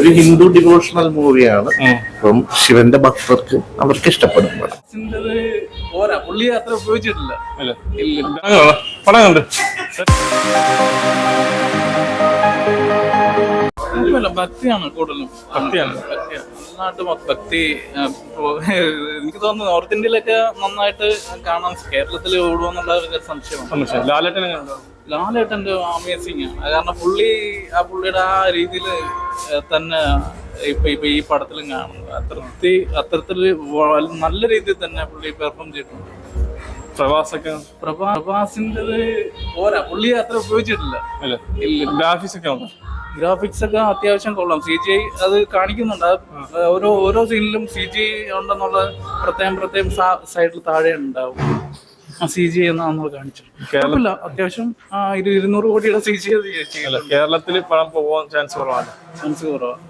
ഒരു ഹിന്ദു ഡിവോഷണൽ മൂവിയാണ് അപ്പം ശിവന്റെ ഭക്തർക്ക് അവർക്ക് ഇഷ്ടപ്പെടും ഭക്തിയാണ് കൂടുതലും. ഭക്തിയാണ്. ഭക്തിയാണ്. നന്നായിട്ട് ഭക്തി എനിക്ക് തോന്നുന്നു നോർത്ത് ഇന്ത്യയിലൊക്കെ നന്നായിട്ട് കാണാം കേരളത്തിൽ ഓടുമെന്നുള്ള ഒരു സംശയമാണ്. സംശയം. ലാലേട്ടനെ കണ്ടോ ലാലേട്ടന്റെ അമേസിങ് ആണ് കാരണം പുള്ളി ആ പുള്ളിയുടെ ആ രീതിയിൽ തന്നെ ഇപ്പൊ ഇപ്പൊ ഈ പടത്തിലും കാണുന്നത് അത്രത്തി അത്തരത്തിൽ നല്ല രീതിയിൽ തന്നെ പുള്ളി പെർഫോം ചെയ്തിട്ടുണ്ട്. പ്രവാസൊക്കെ പ്രഭാ പ്രഭാസിന്റെ പോരാ. പുള്ളി അത്ര ഉപയോഗിച്ചിട്ടില്ല. ഇല്ല. ഗ്രാഫിക്സ് ഒക്കെ ഉണ്ടോ ഗ്രാഫിക്സ് ഒക്കെ അത്യാവശ്യം കൊള്ളാം. സി ജി ഐ അത് കാണിക്കുന്നുണ്ട്. ഓരോ ഓരോ സീനിലും സി ജി ഐ ഉണ്ടെന്നുള്ള പ്രത്യേകം പ്രത്യേകം സൈഡിൽ താഴെ ഉണ്ടാവും. സി ജി ഐ നമ്മൾ കാണിച്ചു കുഴപ്പമില്ല. അത്യാവശ്യം ഒരു ഇരുന്നൂറ് കോടിയുടെ സി ജി ഐ കേരളത്തിൽ പണം പോകാൻ ചാൻസ് കുറവാണ്. ചാൻസ് കുറവാണ്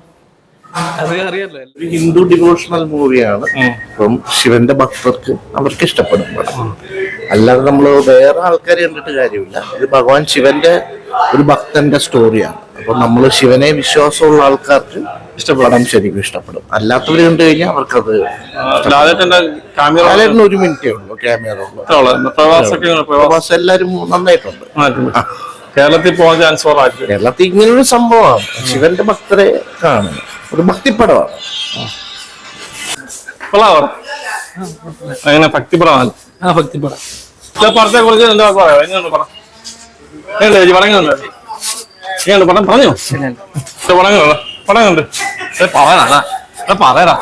അത് അറിയാലോ. ഒരു ഹിന്ദു ഡിവോഷണൽ മൂവിയാണ് അപ്പം ശിവന്റെ ഭക്തർക്ക് അവർക്ക് ഇഷ്ടപ്പെടും പടം. അല്ലാതെ നമ്മൾ വേറെ ആൾക്കാരെ കണ്ടിട്ട് കാര്യമില്ല. ഇത് ഭഗവാൻ ശിവന്റെ ഒരു ഭക്തന്റെ സ്റ്റോറിയാണ് അപ്പൊ നമ്മൾ ശിവനെ വിശ്വാസമുള്ള ആൾക്കാർക്ക് ഇഷ്ടപ്പെടാൻ ശരിക്കും ഇഷ്ടപ്പെടും. അല്ലാത്തവർ കണ്ടു കഴിഞ്ഞാൽ അവർക്കത് ലാലേട്ടന് ഒരു മിനിറ്റേ ഉള്ളൂ ക്യാമറ? പ്രവാസ എല്ലാരും നന്നായിട്ടുണ്ട്. കേരളത്തിൽ പോകാൻ ചാൻസ് കേരളത്തിൽ ഇങ്ങനൊരു സംഭവമാണ്. ശിവന്റെ ഭക്തരെ കാണുന്നത് ഒരു ഭക്തിപ്പടമാണ്. അങ്ങനെ ഭക്തിപ്പടമാണ്. ആ ഭക്തിപ്പെടാം. പടത്തെ കുറിച്ച് എന്താ പറയാ എങ്ങനെയാണ് പറയാം ചേച്ചി പടങ്ങുന്നുണ്ട് എങ്ങനെയുണ്ട് പടം പറഞ്ഞോ? പടങ്ങുന്നുണ്ട് പറയണ പറയടാ.